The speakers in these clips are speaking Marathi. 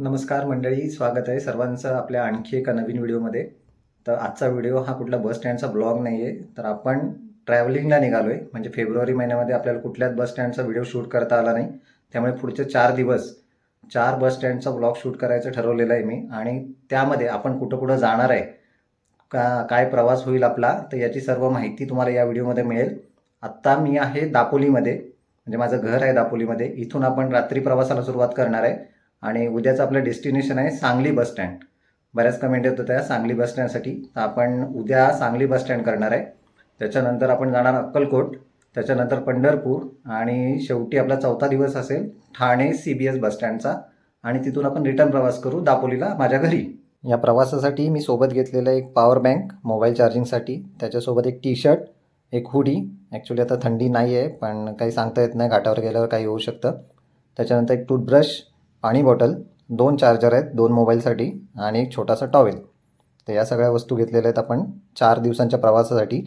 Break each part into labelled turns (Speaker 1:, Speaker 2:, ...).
Speaker 1: नमस्कार मंडळी स्वागत आहे सर्वांचं आपल्या आणखी एका नवीन व्हिडिओमध्ये. तर आजचा व्हिडिओ हा कुठला बस स्टँडचा ब्लॉग नाही आहे तर आपण ट्रॅव्हलिंगला निघालो आहे म्हणजे फेब्रुवारी महिन्यामध्ये आपल्याला कुठल्याच बस स्टँडचा व्हिडिओ शूट करता आला नाही. त्यामुळे पुढचे चार दिवस चार बस स्टँडचा ब्लॉग शूट करायचं ठरवलेलं आहे मी. आणि त्यामध्ये आपण कुठं कुठं जाणार आहे का काय प्रवास होईल आपला तर याची सर्व माहिती तुम्हाला या व्हिडिओमध्ये मिळेल. आत्ता मी आहे दापोलीमध्ये. म्हणजे माझं घर आहे दापोलीमध्ये. इथून आपण रात्री प्रवासाला सुरुवात करणार आहे. आणि उद्याचं आपलं डेस्टिनेशन आहे सांगली बस स्टँड. बऱ्याच कमेंट येत होत्या सांगली बस स्टँडसाठी तर आपण उद्या सांगली बस स्टँड करणार आहे. त्याच्यानंतर आपण जाणार अक्कलकोट त्याच्यानंतर पंढरपूर आणि शेवटी आपला चौथा दिवस असेल Thane C B S bus स्टँडचा आणि तिथून आपण रिटर्न प्रवास करू दापोलीला माझ्या घरी. या प्रवासासाठी मी सोबत घेतलेलं एक पॉवर बँक मोबाईल चार्जिंगसाठी त्याच्यासोबत एक टी शर्ट एक हुडी ॲक्च्युली आता थंडी नाही आहे पण काही सांगता येत नाही. घाटावर गेल्यावर काही होऊ शकतं. त्याच्यानंतर एक टूथब्रश पाणी बॉटल दोन चार्जर आहेत दोन मोबाईलसाठी आणि एक छोटासा टॉवेल. तर या सगळ्या वस्तू घेतलेल्या आहेत आपण चार दिवसांच्या प्रवासासाठी.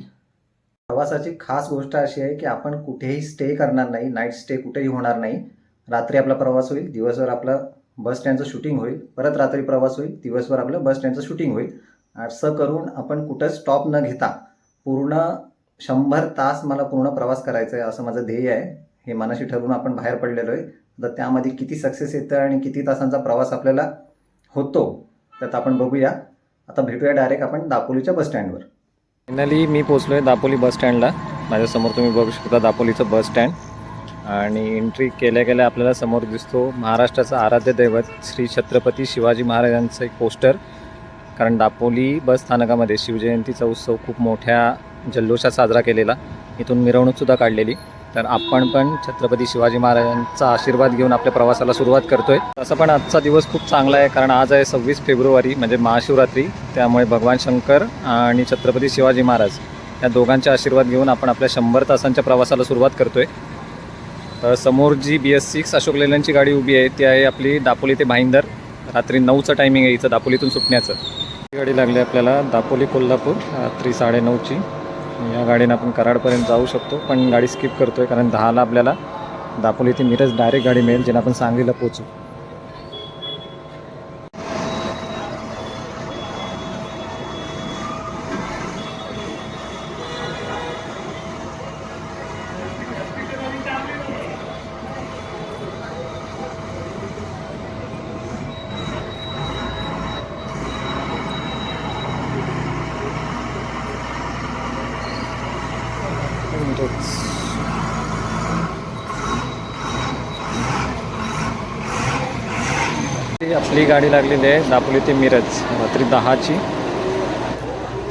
Speaker 1: प्रवासाची खास गोष्ट अशी आहे की आपण कुठेही स्टे करणार नाही नाईट स्टे कुठेही होणार नाही. रात्री आपला प्रवास होईल दिवसभर आपलं बस स्टँडचं शूटिंग होईल. परत रात्री प्रवास होईल दिवसभर आपलं बस स्टँडचं शूटिंग होईल. असं करून आपण कुठं स्टॉप न घेता पूर्ण शंभर तास मला पूर्ण प्रवास करायचा आहे असं माझं ध्येय आहे. हे मनाशी ठरवून आपण बाहेर पडलेलो आहे. तर त्यामध्ये किती सक्सेस येतं आणि किती तासांचा प्रवास आपल्याला होतो त्यात आपण बघूया. आता भेटूया डायरेक्ट आपण दापोलीच्या बसस्टँडवर फायनली मी पोचलो आहे दापोली बसस्टँडला माझ्यासमोर तुम्ही बघू शकता दापोलीचं बसस्टँड आणि एंट्री केल्या केल्या आपल्याला समोर दिसतो महाराष्ट्राचं आराध्य दैवत श्री छत्रपती शिवाजी महाराजांचं एक पोस्टर कारण दापोली बस स्थानकामध्ये शिवजयंतीचा उत्सव खूप मोठ्या जल्लोषात साजरा केलेला. इथून मिरवणूकसुद्धा काढलेली. तर आपण पण छत्रपती शिवाजी महाराजांचा आशीर्वाद घेऊन आपल्या प्रवासाला सुरुवात करतोय. तसं पण आजचा दिवस खूप चांगला आहे कारण आज आहे सव्वीस फेब्रुवारी म्हणजे महाशिवरात्री. त्यामुळे भगवान शंकर आणि छत्रपती शिवाजी महाराज या दोघांचे आशीर्वाद घेऊन आपण आपल्या शंभर तासांच्या प्रवासाला सुरुवात करतोय. समोर जी बी एस सिक्स अशोक लेलनची गाडी उभी आहे ती आहे आपली दापोली ते भाईंदर. रात्री नऊचं टायमिंग आहे इथं दापोलीतून सुटण्याचं. गाडी लागली आपल्याला दापोली कोल्हापूर रात्री साडेनऊची. या गाडीनं आपण कराडपर्यंत जाऊ शकतो पण गाडी स्किप करतोय कारण दहाला आपल्याला दापोली ते मिरज डायरेक्ट गाडी मिळेल जिने आपण सांगलीला पोचू मिरज ती आपली गाडी लागलेली आहे दापोली ते मिरज रात्री दहाची.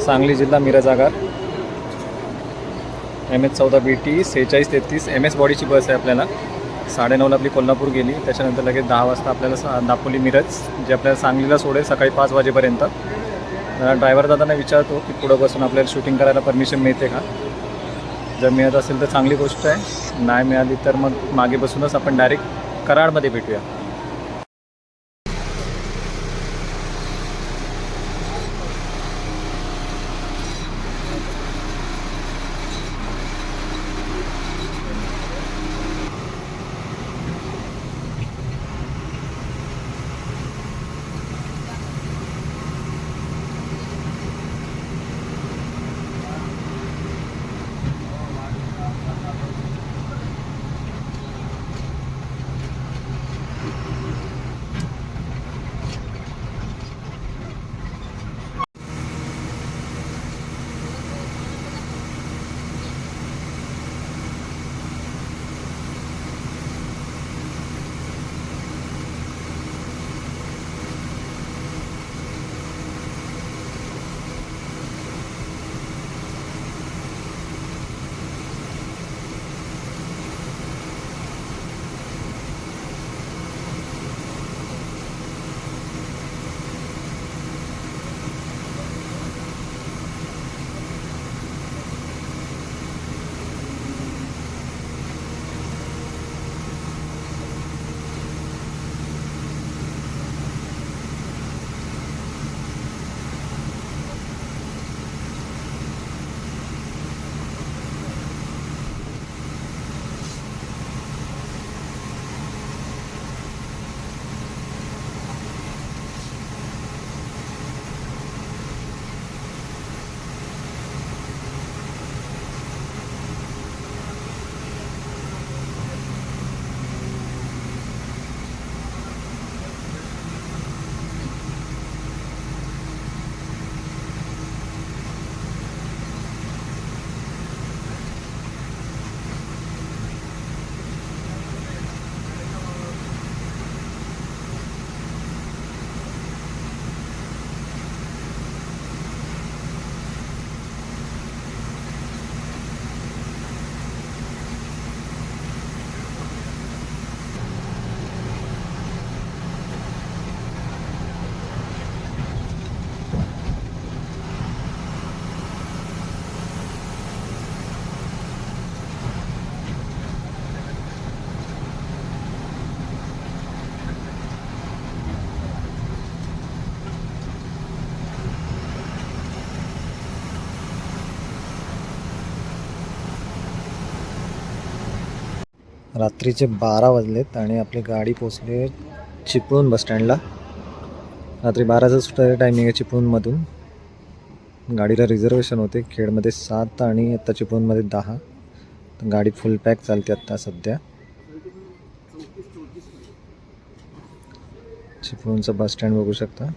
Speaker 1: सांगली जिल्हा मिरज आगार. एम एच चौदा बी टी सेहेचाळीस तेहतीस. एम एस बॉडीची बस आहे आपल्याला. साडेनऊला आपली कोल्हापूर गेली. त्याच्यानंतर लगेच दहा वाजता आपल्याला सा दापोली मिरज जे आपल्याला सांगलीला सोडेल सकाळी पाच वाजेपर्यंत. ड्रायव्हर दादांना विचारतो की पुढं बसून आपल्याला शूटिंग करायला परमिशन मिळते का? जर मिळत असेल तर चांगली गोष्ट आहे. नाही मिळाली तर मग मागे बसूनच आपण डायरेक्ट कराडमध्ये भेटूया. रात्रीचे बारा वाजलेत आणि आपली गाडी पोचली चिपळूण बसस्टँडला रात्री बाराचा सुटायचं टायमिंग आहे चिपळूणमधून. गाडीला रिझर्वेशन होते खेडमध्ये सात आणि आत्ता चिपळूणमध्ये दहा. तर गाडी फुल पॅक चालते आत्ता सध्या. चिपळूणचं बस स्टँड बघू शकता.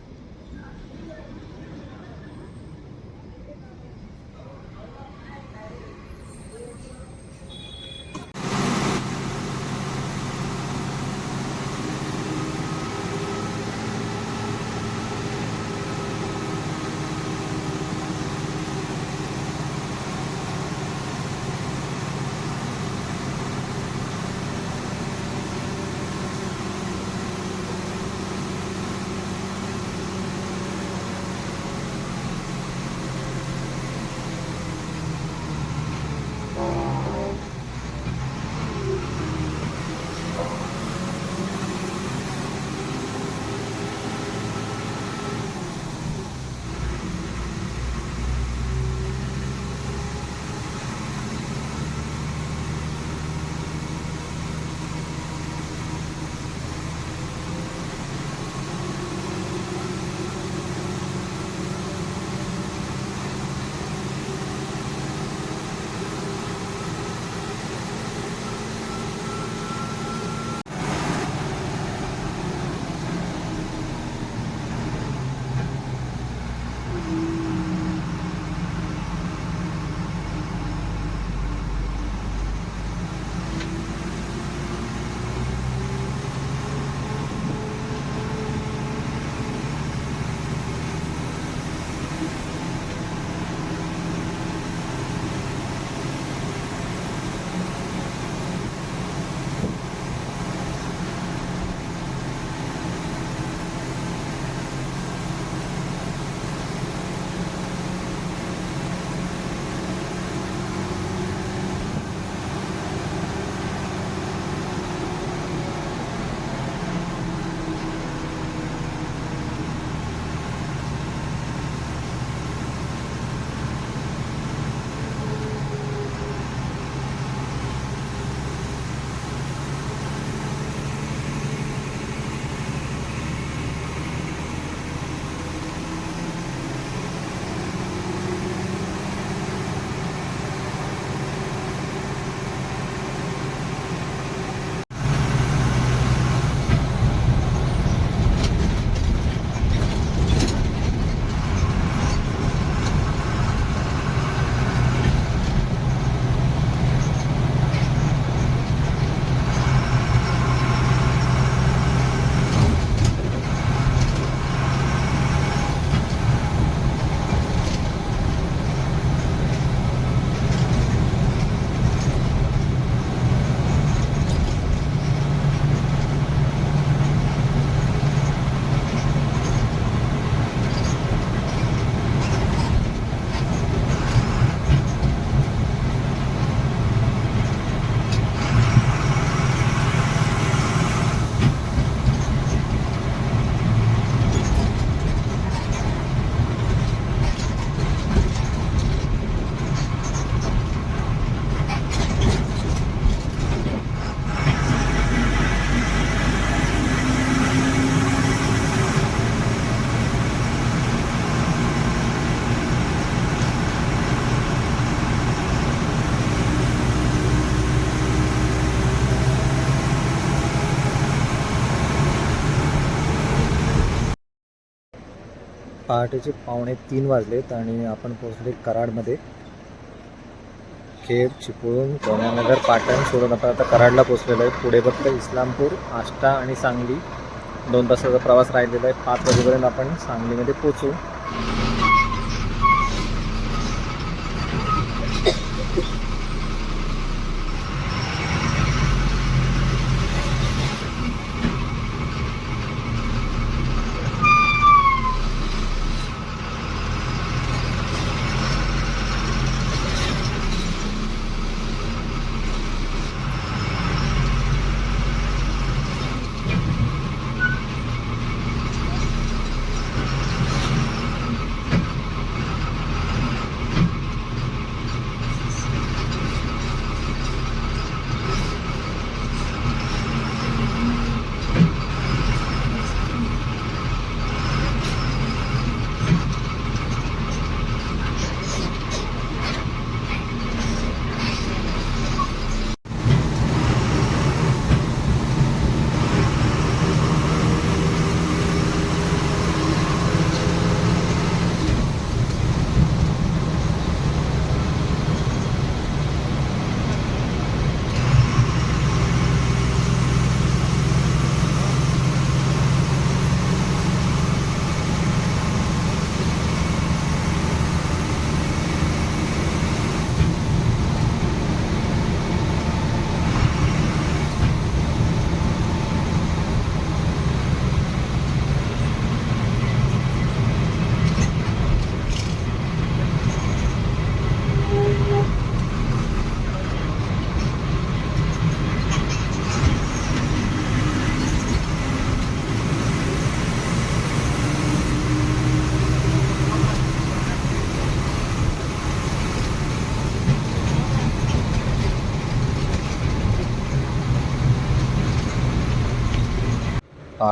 Speaker 1: पहाटेचे पावणे तीन वाजलेत आणि आपण पोहोचले कराडमध्ये. खेड चिपळूण कोण्यानगर पाटण सोडून आपण आता कराडला पोहोचलेलो आहे. पुढे फक्त इस्लामपूर आष्टा आणि सांगली. दोन तासाचा प्रवास राहिलेला आहे. पाच वाजेपर्यंत आपण सांगलीमध्ये पोचू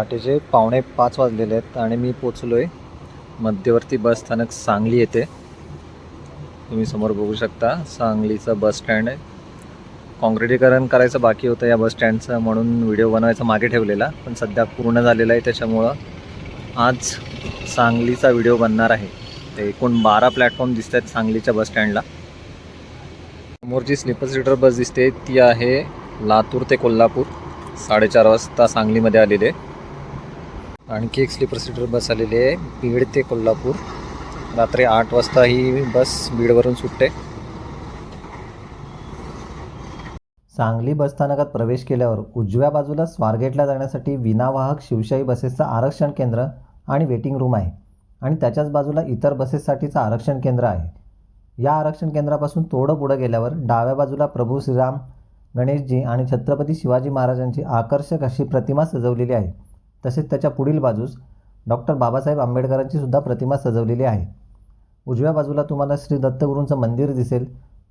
Speaker 1: पहाटेचे पावणे पाच वाजलेले आहेत आणि मी पोचलो आहे मध्यवर्ती बस स्थानक सांगली येते तुम्ही समोर बघू शकता सांगलीचं बस स्टँड आहे. काँक्रिटीकरण करायचं बाकी होतं या बस स्टँडचं म्हणून व्हिडिओ बनवायचा मागे ठेवलेला पण सध्या पूर्ण झालेला आहे त्याच्यामुळं आज सांगलीचा व्हिडिओ बनणार आहे. ते एकूण बारा प्लॅटफॉर्म दिसत आहेत सांगलीच्या बस स्टँडला समोर जी स्लीपर सीटर बस दिसते ती आहे लातूर ते कोल्हापूर. साडेचार वाजता सांगलीमध्ये आलेली आहे. आणखी एक स्लीपर सीटर बस आलेली आहे बीड ते कोल्हापूर. रात्री आठ वाजता ही बस बीडवरून सुटते. सांगली बसस्थानकात प्रवेश केल्यावर उजव्या बाजूला स्वारगेटला जाण्यासाठी विनावाहक शिवशाही बसेसचं आरक्षण केंद्र आणि वेटिंग रूम आहे आणि त्याच्याच बाजूला इतर बसेससाठीचं आरक्षण केंद्र आहे. या आरक्षण केंद्रापासून थोडं पुढं गेल्यावर डाव्या बाजूला प्रभू श्रीराम गणेशजी आणि छत्रपती शिवाजी महाराजांची आकर्षक अशी प्रतिमा सजवलेली आहे. तसेच त्याच्या पुढील बाजूस डॉक्टर बाबासाहेब आंबेडकरांची सुद्धा प्रतिमा सजवलेली आहे. उजव्या बाजूला तुम्हाला श्री दत्तगुरूंचं मंदिर दिसेल.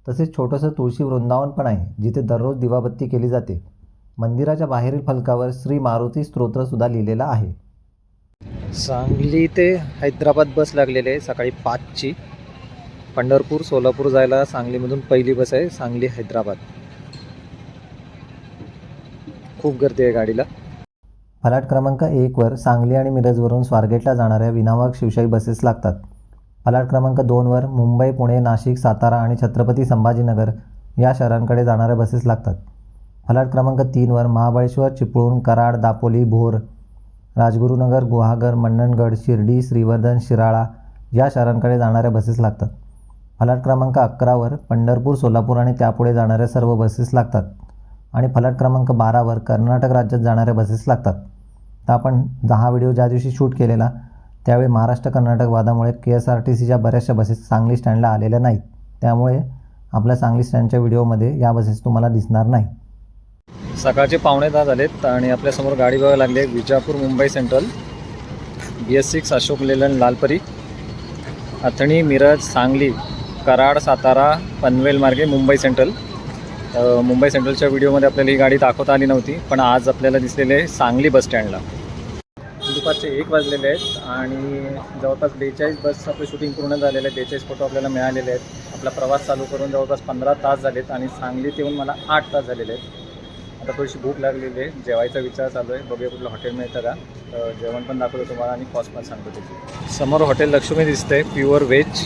Speaker 1: तसेच छोटंसं तुळशी वृंदावन पण आहे जिथे दररोज दिवाबत्ती केली जाते. मंदिराच्या बाहेरील फलकावर श्री मारुती स्तोत्रसुद्धा लिहिलेला आहे. सांगली ते हैदराबाद बस लागलेली आहे सकाळी पाचची. पंढरपूर सोलापूर जायला सांगलीमधून पहिली बस आहे सांगली हैदराबाद. खूप गर्दी आहे गाडीला. फलाट क्रमांक एकवर सांगली आणि मिरजवरून स्वारगेटला जाणाऱ्या विनावाहक शिवशाही बसेस लागतात. फलाट क्रमांक दोनवर मुंबई पुणे नाशिक सातारा आणि छत्रपती संभाजीनगर या शहरांकडे जाणाऱ्या बसेस लागतात. फलाट क्रमांक तीनवर महाबळेश्वर चिपळूण कराड दापोली भोर राजगुरुनगर गुहागर मंडणगड शिर्डी श्रीवर्धन शिराळा या शहरांकडे जाणाऱ्या बसेस लागतात. फलाट क्रमांक अकरावर पंढरपूर सोलापूर आणि त्यापुढे जाणाऱ्या सर्व बसेस लागतात आणि फलाट क्रमांक बारावर कर्नाटक राज्यात जाणाऱ्या बसेस लागतात. तर आपण दहा व्हिडिओ ज्या दिवशी शूट केलेला त्यावेळी महाराष्ट्र कर्नाटक वादामुळे के एस आर टी सीच्या बऱ्याचशा बसेस सांगली स्टँडला आलेल्या नाहीत. त्यामुळे आपल्या सांगली स्टँडच्या व्हिडिओमध्ये या बसेस तुम्हाला दिसणार नाही. सकाळचे पावणे दहा झालेत आणि आपल्यासमोर गाडी बघायला लागली आहे Vijapur Mumbai central B S six Ashok Leyland Lalpari Athani Miraj Sangli Karad Satara Panvel मार्गे मुंबई सेंट्रल मुंबई सेंट्रलच्या व्हिडिओमध्ये आपल्याला ही गाडी दाखवता आली नव्हती पण आज आपल्याला दिसलेले सांगली बस स्टँडला दुपारचे एक वाजलेले आहेत आणि जवळपास बेचाळीस बस आपलं शूटिंग पूर्ण झालेलं आहे बेचाळीस फोटो आपल्याला मिळालेले आहेत. आपला प्रवास चालू करून जवळपास पंधरा तास झालेत आणि सांगलीत येऊन मला आठ तास झालेले आहेत. आता थोडीशी भूक लागलेली आहे. जेवायचा विचार चालू आहे. बघूया कुठलं हॉटेल मिळतं का. तर जेवण पण दाखवतो तुम्हाला आणि कॉस्ट पण सांगतो त्याची. समोर हॉटेल लक्ष्मी दिसते. प्युअर व्हेज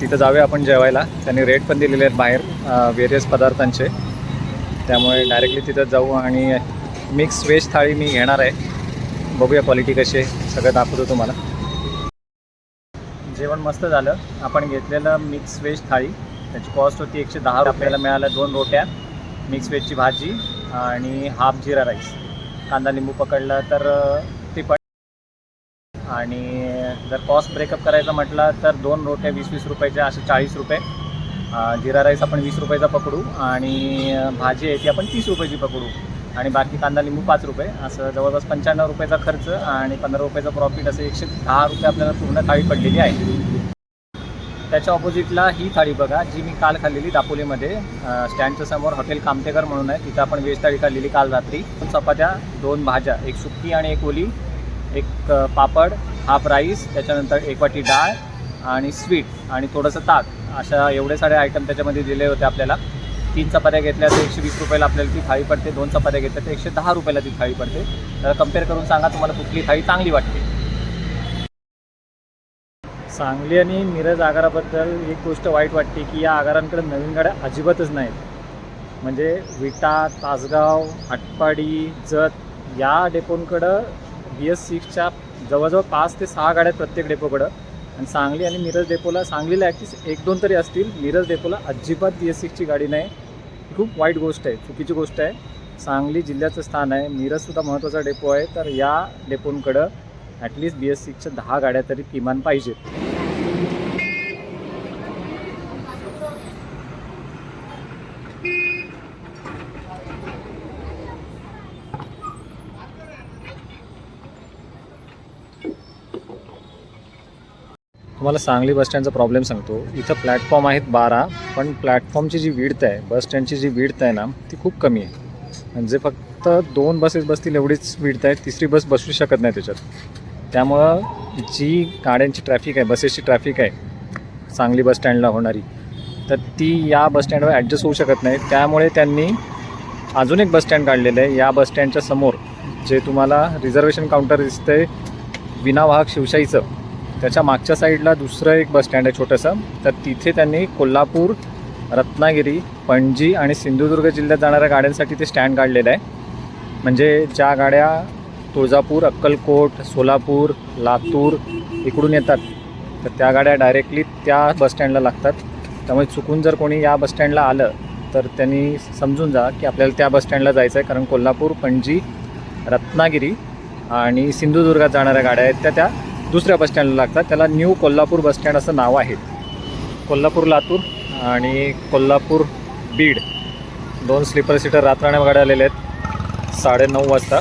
Speaker 1: तिथं जाऊया आपण जेवायला. त्यांनी रेट पण दिलेले आहेत बाहेर वेरियस पदार्थांचे. त्यामुळे डायरेक्टली तिथं जाऊ आणि मिक्स व्हेज थाळी मी घेणार आहे. बघूया क्वालिटी कशी आहे. सगळं दाखवतो तुम्हाला. जेवण मस्त झालं. आपण घेतलेलं मिक्स व्हेज थाळी. त्याची कॉस्ट होती एकशे दहा आपल्याला मिळालं दोन रोट्या. मिक्स व्हेजची भाजी आणि हाफ जिरा राईस कांदा लिंबू पकडला तर ते पण. आणि जर कॉस्ट ब्रेकअप करायचं म्हटलं तर दोन रोट्या वीस वीस रुपयाच्या असे चाळीस रुपये. जिरा राईस आपण वीस रुपयाचा पकडू आणि भाजी आहे ती आपण तीस रुपयाची पकडू. आणि बाकी कांदा लिंबू पाच रुपये. असं जवळपास पंच्याण्णव रुपयाचा खर्च आणि पंधरा रुपयाचा प्रॉफिट असं एकशे दहा रुपये आपल्याला पूर्ण थाळी पडलेली आहे. त्याच्या ऑपोजिटला ही थाळी बघा जी मी काल खाल्लेली दापोलीमध्ये. स्टँडच्या समोर हॉटेल कामतेकर म्हणून आहे. तिथं आपण वेज थाळी खाल्लेली काल रात्री. दोन चपात्या दोन भाज्या एक सुक्की आणि एक ओली एक पापड हाफ राईस त्याच्यानंतर एक वाटी डाळ आणि स्वीट आणि थोडंसं ताक. अशा एवढे सारे आयटम त्याच्यामध्ये दिले होते आपल्याला. तीन चपात्या घेतल्या तर एकशे वीस रुपयाला आपल्याला ती थाळी पडते दोन चपात्या घेतल्या तर एकशे दहा रुपयाला ती थाळी पडते. तर कंपेअर करून सांगा तुम्हाला कुठली थाळी चांगली वाटते. सांगली आणि मिरज आगाराबद्दल एक गोष्ट वाईट वाटते की या आगारांकडे नवीन गाड्या अजिबातच नाहीत. म्हणजे विटा तासगाव आटपाडी जत या डेपोंकडं बी एस सिक्सच्या जवळजवळ पाच ते सहा गाड्या आहेत प्रत्येक डेपोकडं आणि सांगली आणि मिरज डेपोला सांगलीला ॲटलीस्ट एक दोन तरी असतील. मिरज डेपोला अजिबात बी एस सिक्सची गाडी नाही. ही खूप वाईट गोष्ट आहे चुकीची गोष्ट आहे. सांगली जिल्ह्याचं स्थान आहे मिरजसुद्धा महत्त्वाचा डेपो आहे. तर या डेपोंकडं ॲटलिस्ट बी एस सिक्सच्या दहा गाड्या तरी किमान पाहिजेत. तुम्हाला सांगली बस स्टँडचा प्रॉब्लेम सांगतो. इथं प्लॅटफॉर्म आहेत बारा पण प्लॅटफॉर्मची जी विडत आहे बस स्टँडची जी विडत आहे ना ती खूप कमी आहे. म्हणजे
Speaker 2: फक्त दोन बसेस बसतील एवढीच विडत आहे तिसरी बस बसू शकत नाही त्याच्यात. त्यामुळं जी गाड्यांची ट्रॅफिक आहे बसेसची ट्रॅफिक आहे सांगली बस स्टँडला होणारी तर ती या बस स्टँडवर ॲडजस्ट होऊ शकत नाही. त्यामुळे त्यांनी अजून एक बस स्टँड काढलेलं आहे. या बस स्टँडच्या समोर जे तुम्हाला रिझर्वेशन काउंटर दिसतं आहे विनावाहक शिवशाहीचं त्याच्या मागच्या साईडला दुसरं एक बस स्टँड आहे छोटंसं. तर तिथे त्यांनी कोल्हापूर रत्नागिरी पणजी आणि सिंधुदुर्ग जिल्ह्यात जाणाऱ्या गाड्यांसाठी ते स्टँड काढलेलं आहे. म्हणजे ज्या गाड्या तुळजापूर अक्कलकोट सोलापूर लातूर इकडून येतात तर त्या गाड्या डायरेक्टली त्या बस स्टँडला लागतात. त्यामुळे चुकून जर कोणी या बस स्टँडला आलं तर त्यांनी समजून जा की आपल्याला त्या बस स्टँडला जायचं आहे. कारण कोल्हापूर पणजी रत्नागिरी आणि सिंधुदुर्गात जाणाऱ्या गाड्या आहेत त्या त्या दुसऱ्या बस स्टँडला लागतात. त्याला न्यू कोल्हापूर बसस्टँड असं नाव आहे. कोल्हापूर लातूर आणि कोल्हापूर बीड. दोन स्लीपर सीटर रातराण्या गाड्या आलेल्या आहेत. साडेनऊ वाजता.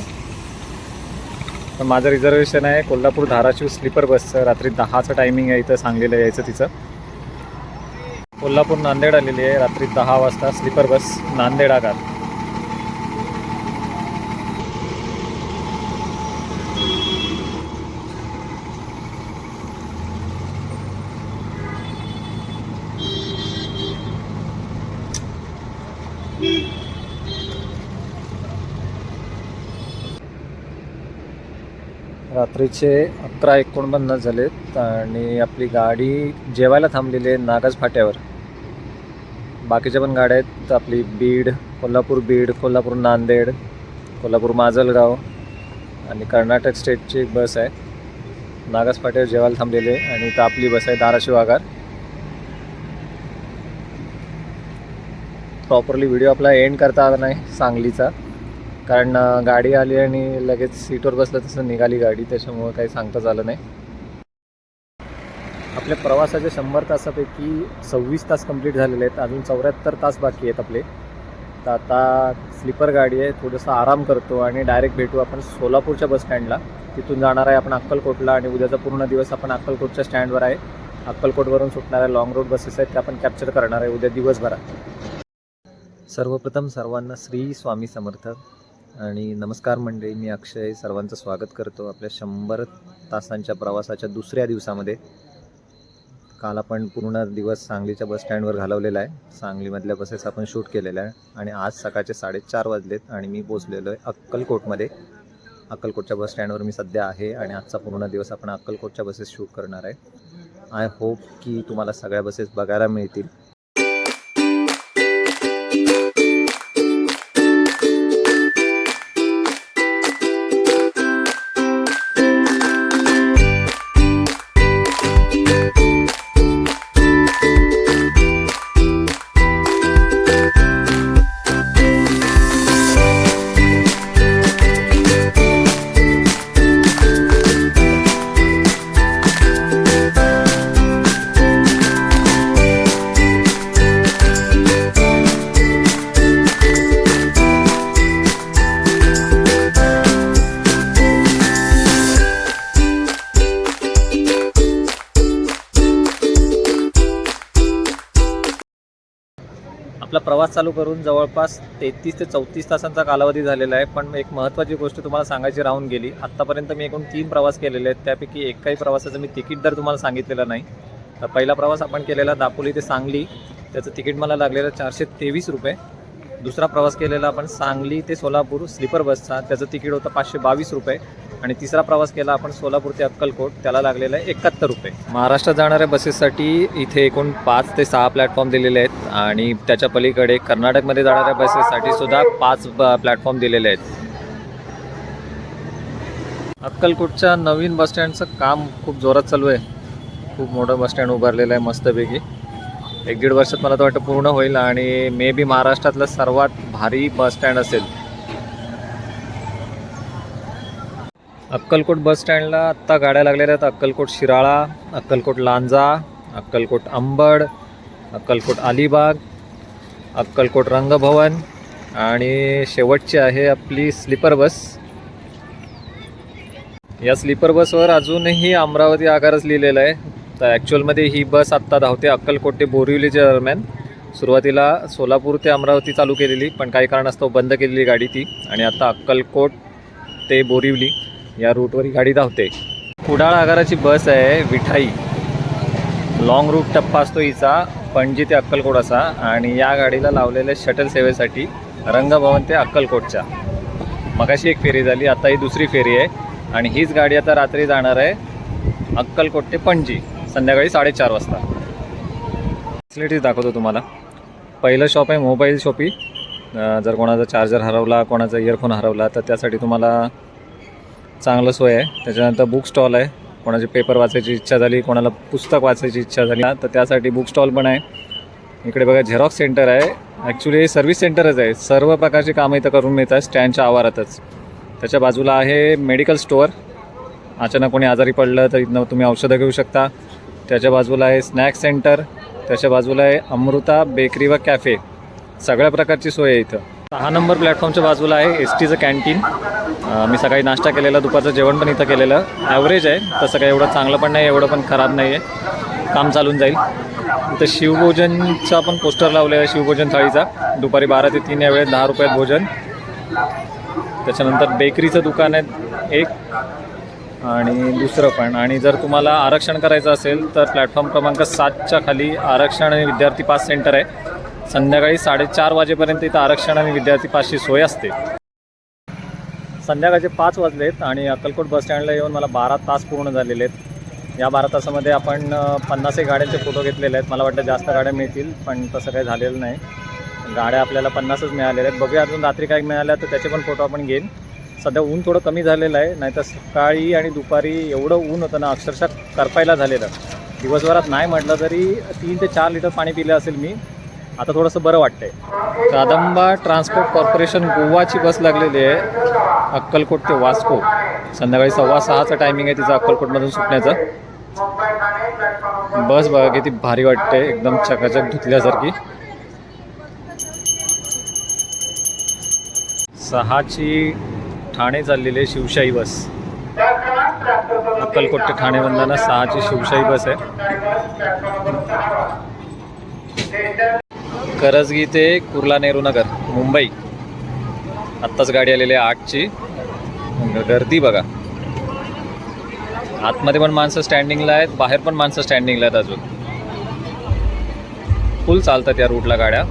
Speaker 2: तर माझं रिझर्वेशन आहे कोल्हापूर धाराशिव स्लीपर बसचं रात्री दहाचं टायमिंग आहे इथं सांगलीला यायचं तिचं. कोल्हापूर नांदेड आलेली आहे. रात्री दहा वाजता स्लीपर बस नांदेड आगात रात्रीचे अकरा एकोणपन्नास झालेत आणि आपली गाडी जेवायला थांबलेली आहे नागाज फाट्यावर. बाकीच्या पण गाड्या आहेत आपली बीड कोल्हापूर बीड कोल्हापूर नांदेड कोल्हापूर माजलगाव आणि कर्नाटक स्टेटची एक बस आहे. नागाज फाट्यावर जेवायला थांबलेली आहे आणि इथं आपली बस आहे धाराशिव आगार. प्रॉपरली व्हिडिओ आपला एंड करता आला नाही सांगलीचा. कारण गाडी आली आणि लगेच सीटवर बसलं तसं निघाली गाडी त्याच्यामुळं काही सांगता झालं नाही. आपल्या प्रवासाच्या शंभर तासापैकी सव्वीस तास कंप्लीट झालेले आहेत. अजून चौऱ्याहत्तर तास बाकी आहेत आपले. तर आता स्लीपर गाडी आहे थोडंसं आराम करतो आणि डायरेक्ट भेटू आपण सोलापूरच्या बस स्टँडला. तिथून जाणार आहे आपण अक्कलकोटला आणि उद्याचा पूर्ण दिवस आपण अक्कलकोटच्या स्टँडवर आहे. अक्कलकोटवरून सुटणाऱ्या लॉंग रूट बसेस आहेत त्या आपण कॅप्चर करणार आहे उद्या दिवसभरात. सर्वप्रथम सर्वांना श्री स्वामी समर्थ. आणि नमस्कार मंडळी मी अक्षय सर्वांचं स्वागत करतो आपल्या शंभर तासांच्या प्रवासाच्या दुसऱ्या दिवसामध्ये. काल आपण पूर्ण दिवस सांगलीच्या बसस्टँडवर घालवलेला आहे. सांगलीमधल्या बसेस आपण शूट केलेल्या आहे. आणि आज सकाळचे साडेचार वाजलेत आणि मी पोचलेलो आहे अक्कलकोटमध्ये. अक्कलकोटच्या बसस्टँडवर मी सध्या आहे आणि आजचा पूर्ण दिवस आपण अक्कलकोटच्या बसेस शूट करणार आहे. आय होप की तुम्हाला सगळ्या बसेस बघायला मिळतील. प्रवास चालू करून जवळपास तेहतीस ते चौतीस तासांचा कालावधी झालेला आहे. पण एक महत्त्वाची गोष्ट तुम्हाला सांगायची राहून गेली. आत्तापर्यंत मी एकूण तीन प्रवास केलेले आहेत. त्यापैकी एकाही प्रवासाचं मी तिकीट दर तुम्हाला सांगितलेलं नाही तर पहिला प्रवास आपण केलेला दापोली ते सांगली. त्याचं तिकीट मला लागलेलं चारशे तेवीस रुपये. दुसरा प्रवास केलेला आपण सांगली ते सोलापूर स्लीपर बसचा. त्याचं तिकीट होतं पाचशे बावीस रुपये. आणि तिसरा प्रवास केला आपण सोलापूर ते अक्कलकोट त्याला लागलेला आहे एकाहत्तर रुपये. महाराष्ट्रात जाणाऱ्या बसेससाठी इथे एकूण पाच ते सहा प्लॅटफॉर्म दिलेले आहेत आणि त्याच्या पलीकडे कर्नाटकमध्ये जाणाऱ्या बसेससाठी सुद्धा पाच प्लॅटफॉर्म दिलेले आहेत. अक्कलकोटच्या नवीन बसस्टँडचं काम खूप जोरात चालू आहे. खूप मोठं बसस्टँड उभारलेलं आहे मस्तपैकी. एक दीड वर्षात मला तर वाटतं पूर्ण होईल आणि मे बी महाराष्ट्रातलं सर्वात भारी बसस्टँड असेल. अक्कलकोट बस स्टँडला आत्ता गाड्या लागलेल्या आहेत. अक्कलकोट शिराळा अक्कलकोट लांजा अक्कलकोट अंबड अक्कलकोट अलिबाग अक्कलकोट रंगभवन आणि शेवटची आहे आपली स्लीपर बस. या स्लीपर बसवर अजूनही अमरावती आगारच लिहिलेलं आहे. तर ॲक्च्युअलमध्ये ही बस आत्ता धावते अक्कलकोट ते बोरिवलीच्या दरम्यान. सुरुवातीला सोलापूर ते अमरावती चालू केलेली पण काही कारणास्तव बंद केलेली गाडी ती. आणि आता अक्कलकोट ते बोरिवली. या रूटवर ही गाडी धावते. कुडाळ आगाराची बस आहे विठाई. लॉंग रूट टप्पा असतो हिचा पणजी ते अक्कलकोट असा आणि या गाडीला लावलेल्या शटल सेवेसाठी रंगभवन ते अक्कलकोटच्या. मगाशी एक फेरी झाली आता ही दुसरी फेरी आहे आणि हीच गाडी आता रात्री जाणार आहे अक्कलकोट ते पणजी संध्याकाळी साडेचार वाजता. फॅसिलिटीज दाखवतो तुम्हाला. पहिलं शॉप आहे मोबाईल शॉपी जर कोणाचा चार्जर हरवला कोणाचा इयरफोन हरवला तर त्यासाठी तुम्हाला चांगलं सोय आहे. त्याच्यानंतर बुक स्टॉल आहे. कोणाची पेपर वाचायची इच्छा झाली कोणाला पुस्तक वाचायची इच्छा झाली तर त्यासाठी बुक स्टॉल पण आहे. इकडे बघा झेरॉक्स सेंटर आहे. ॲक्च्युली हे सर्व्हिस सेंटरच आहे. सर्व प्रकारची कामं इथं करून मिळतात स्टँडच्या आवारातच. त्याच्या बाजूला आहे मेडिकल स्टोअर अचानक कोणी आजारी पडलं तर इथनं तुम्ही औषधं घेऊ शकता. त्याच्या बाजूला आहे स्नॅक सेंटर त्याच्या बाजूला आहे अमृता बेकरी व कॅफे सगळ्या प्रकारची सोय आहे इथं. सहा नंबर प्लॅटफॉर्मच्या बाजूला आहे एस टीचं कॅन्टीन मी सकाळी नाश्ता केलेला दुपारचं जेवण पण इथं केलेलं. ॲव्हरेज आहे तसं काही एवढं चांगलं पण नाही एवढं पण खराब नाही आहे काम चालून जाईल. इथं शिवभोजनचा पण पोस्टर लावलेला आहे शिवभोजन थाळीचा. दुपारी बारा ते तीन या वेळेत दहा रुपयात भोजन. त्याच्यानंतर बेकरीचं दुकान आहे एक. आणि दुसरं पण. आणि जर तुम्हाला आरक्षण करायचं असेल तर प्लॅटफॉर्म क्रमांक सातच्या खाली आरक्षण आणि विद्यार्थी पास सेंटर आहे. संध्याकाळी साडेचार वाजेपर्यंत इथं आरक्षण आणि विद्यार्थी पासची सोय असते. संध्याकाळचे पाच वाजलेत आणि अक्कलकोट बस स्टँडला येऊन मला बारा तास पूर्ण झालेले आहेत. या बारा तासामध्ये आपण पन्नास एक गाड्यांचे फोटो घेतलेले आहेत. मला वाटतं जास्त गाड्या मिळतील पण तसं काही झालेलं नाही. गाड्या आपल्याला पन्नासच मिळालेल्या आहेत. बघूया अजून रात्री काय मिळाल्या तर त्याचे पण फोटो आपण घेईन. सध्या ऊन थोडं कमी झालेलं आहे नाहीतर सकाळी आणि दुपारी एवढं ऊन होतं ना अक्षरशः करपायला झालेलं. दिवसभरात नाही म्हटलं तरी तीन ते चार लिटर पाणी पिलं असेल मी. आता थोडंसं बरं वाटतंय. कादंबा ट्रान्सपोर्ट कॉर्पोरेशन गोवाची बस लागलेली आहे अक्कलकोट ते वास्को. संध्याकाळी सव्वा सहाचं टायमिंग आहे तिचं अक्कलकोटमधून सुटण्याचं. बस बघा किती भारी वाटते एकदम चकाचक धुतल्यासारखी. सहाची ठाणे चाललेली आहे शिवशाही बस. अक्कलकोट ते ठाणे बंधाना सहाची शिवशाही बस आहे. करजगी ते कुर्ला नेहरू नगर मुंबई. आत्ताच गाडी आलेली आहे आठची. गर्दी बघा. आतमध्ये पण माणसं स्टँडिंगला आहेत बाहेर पण माणसं स्टँडिंगला आहेत अजून. फुल चालतात या रूटला गाड्या.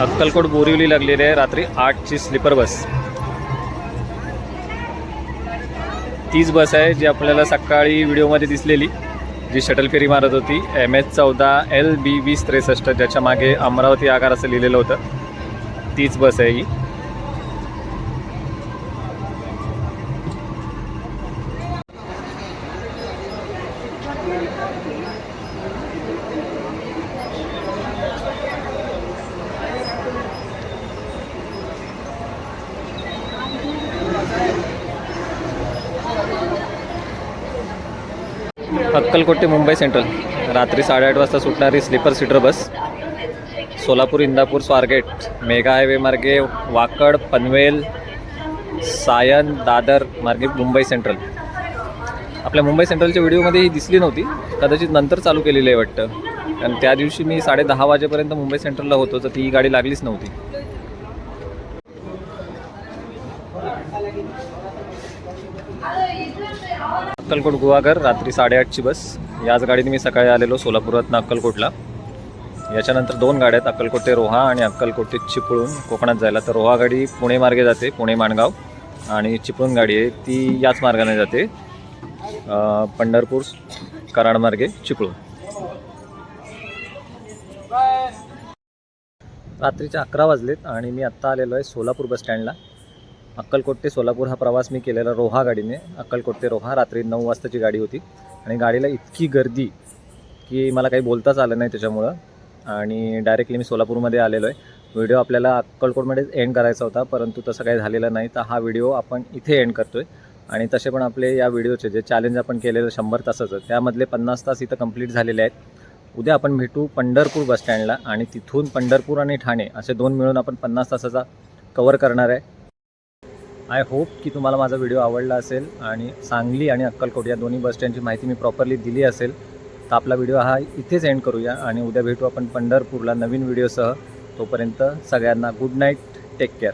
Speaker 2: अक्कलकोट बोरिवली लागलेली आहे रात्री आठची स्लीपर बस. तीच बस आहे जी आपल्याला सकाळी व्हिडिओमध्ये दिसलेली जी शटल फेरी मारत होती. एम एच चौदा एल बी वीस त्रेसष्ट ज्याच्या मागे अमरावती आगार असं लिहिलेलं होतं. तीच बस आहे ही. अक्कलकोट ते मुंबई सेंट्रल. रात्री साडेआठ वाजता सुटणारी sleeper seater bus Solapur Indapur Swargate mega highway मार्गे वाकड पनवेल सायन दादर मार्गे मुंबई सेंट्रल. आपल्या मुंबई सेंट्रलच्या व्हिडिओमध्ये ही दिसली नव्हती कदाचित नंतर चालू केलेली आहे वाटतं. कारण त्या दिवशी मी साडे दहा वाजेपर्यंत मुंबई सेंट्रलला होतो तर ती गाडी लागलीच नव्हती. अक्कलकोट गुहागर रात्री साडेआठची बस. याच गाडीने मी सकाळी आलेलो सोलापुरातनं अक्कलकोटला. याच्यानंतर दोन गाड्या आहेत अक्कलकोट ते रोहा आणि अक्कलकोट ते चिपळूण. कोकणात जायला तर रोहा गाडी पुणे मार्गे जाते पुणे माणगाव. आणि चिपळूण गाडी आहे ती याच मार्गाने जाते. पंढरपूर कराड मार्गे चिपळूण. रात्रीचे अकरा वाजलेत आणि मी आत्ता आलेलो आहे सोलापूर बस स्टँडला. अक्कलकोट ते सोलापूर हा प्रवास मी केलेला रोहा गाडीने. अक्कलकोट ते रोहा रात्री नऊ वाजताची गाडी होती. आणि गाडीला इतकी गर्दी की मला काही बोलताच आलं नाही त्याच्यामुळं. आणि डायरेक्टली मी सोलापूरमध्ये आलेलो आहे व्हिडिओ आपल्याला अक्कलकोटमध्येच एंड करायचा होता परंतु तसं काही झालेलं नाही. तर हा व्हिडिओ आपण इथे एंड करतो आहे आणि तसे पण आपले या व्हिडिओचे जे चॅलेंज आपण केलेलं शंभर तासाचं त्यामधले पन्नास तास इथं कंप्लीट झालेले आहेत. उद्या आपण भेटू पंढरपूर बसस्टँडला आणि तिथून पंढरपूर आणि ठाणे असे दोन मिळून आपण पन्नास तासाचा कवर करणार आहे. आय होप की तुम्हाला माझा व्हिडिओ आवडला असेल आणि सांगली आणि अक्कलकोट या दोन्ही बस स्टँडची माहिती मी प्रॉपरली दिली असेल तर आपला व्हिडिओ हा इथेच एंड करूया आणि उद्या भेटू आपण पंढरपूरला नवीन व्हिडिओसह. तोपर्यंत सगळ्यांना गुड नाईट टेक केअर